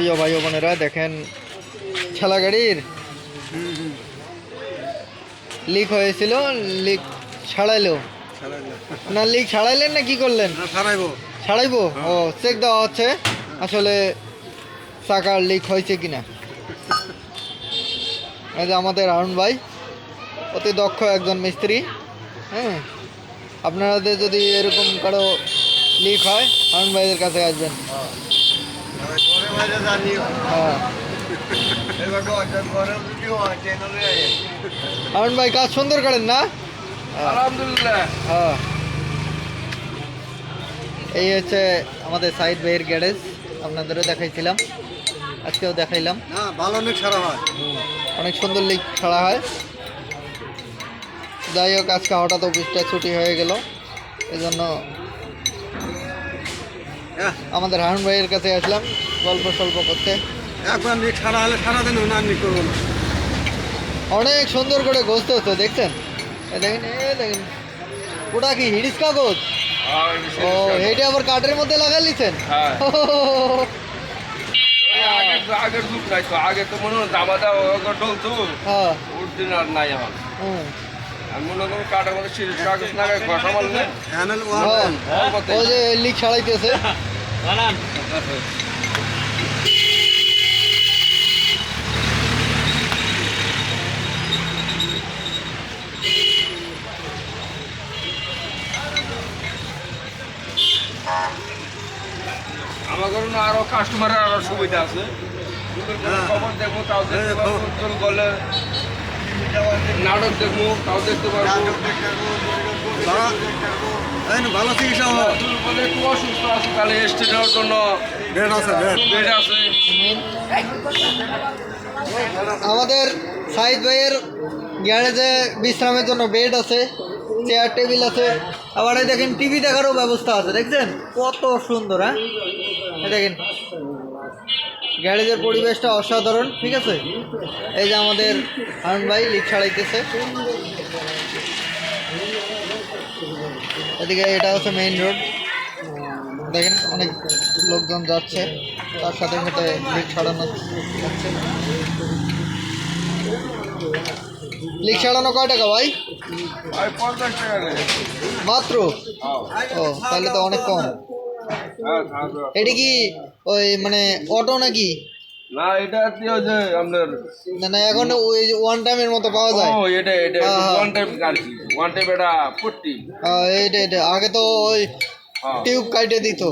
প্রিয় ভাই বোনেরা দেখেন ঠেলা গাড়ির লিক হয়েছিল লিক ছাড়াইলো। না লিক ছাড়াইলেন না কি করলেন? ছাড়াইবো। ও চেক দেওয়া হচ্ছে আসলে চাকার লিক হয়েছে কিনা। এই যে আমাদের হারুন ভাই অতি দক্ষ একজন মিস্ত্রি হ্যাঁ? আপনাদের যদি এরকম কারও লিক হয় হারুন ভাইদের কাছে আসবেন। ঘরে বাইরে জানি হ্যাঁ। হারুন ভাই কাজ সুন্দর করেন না? আলহামদুলিল্লাহ। হ্যাঁ। এই হচ্ছে আমাদের সাইড ভাইয়ের গ্যারেজ আপনাদেরও দেখাইছিলাম আজকেও দেখাইলাম। ভালো অনেক সারা হয়। অনেক সুন্দর লিক ছাড়া হয়। যাই হোক আজকে হঠাৎ অফিসটা ছুটি হয়ে গেল এই জন্য হ্যাঁ, আমাদের হারুন ভাইয়ের কাছে আসলাম গল্প সল্প করতে। একবার নিক সারা হলে সারা দিন না নিক করব না। অনেক সুন্দর করে ঘষতে হচ্ছে দেখছেন? এ দেখেন এ দেখেন। ওটা কি হিরিস কাগজ? ও এইটা আবার কাঠের মধ্যে লাগাই লিছেন হ্যাঁ। আগে তো আগে তো মনে হয় দামাদা ডলতো হ্যাঁ। ওর দিন আর নাই আমার। হ্যাঁ, যে লিক ছাড়াইতেছে। আমার আরও কাস্টমারের আরও সুবিধা আছে। হ্যাঁ। খবর দেখব তাও দেখতে হ্যাঁ, পারব খবর। উজ্জ্বল গলে নাটক দেখব তাও দেখতে পারব। ভালো চিকিৎসা একটু অসুস্থ আছে তাহলে নেওয়ার জন্য। বেড আছে বেড। আছে। আমাদের সাইদ ভাইয়ের গ্যারেজে বিশ্রামের জন্য বেড আছে চেয়ার টেবিল আছে। আবার এই দেখেন টিভি দেখারও ব্যবস্থা আছে দেখছেন? কত সুন্দর হ্যাঁ? দেখেন। গ্যারেজের পরিবেশটা অসাধারণ ঠিক আছে? এই যে আমাদের হারুন ভাই লিক ছাড়াইতেছে। এদিকে এটা হচ্ছে মেইন রোড দেখেন অনেক লোকজন যাচ্ছে তার সাথে সাথে লিক ছাড়ানো হচ্ছে লিক ছাড়ানো কয় টাকা ভাই? মাত্র? ও তাহলে তো অনেক কম। হ্যাঁ। এটি কি ওই মানে অটো নাকি? না এটা কি হচ্ছে আপনার না না এখন ওই ওয়ান টাইমের মতো পাওয়া যায়। ও এটা এটা হ্যাঁ, হ্যাঁ। ওয়ান টাইম গাড়ি ওয়ান টাইম এটা পট্টি। আহ, এইটা এটা। আগে তো ওই হ্যাঁ। টিউব কাটে দিত।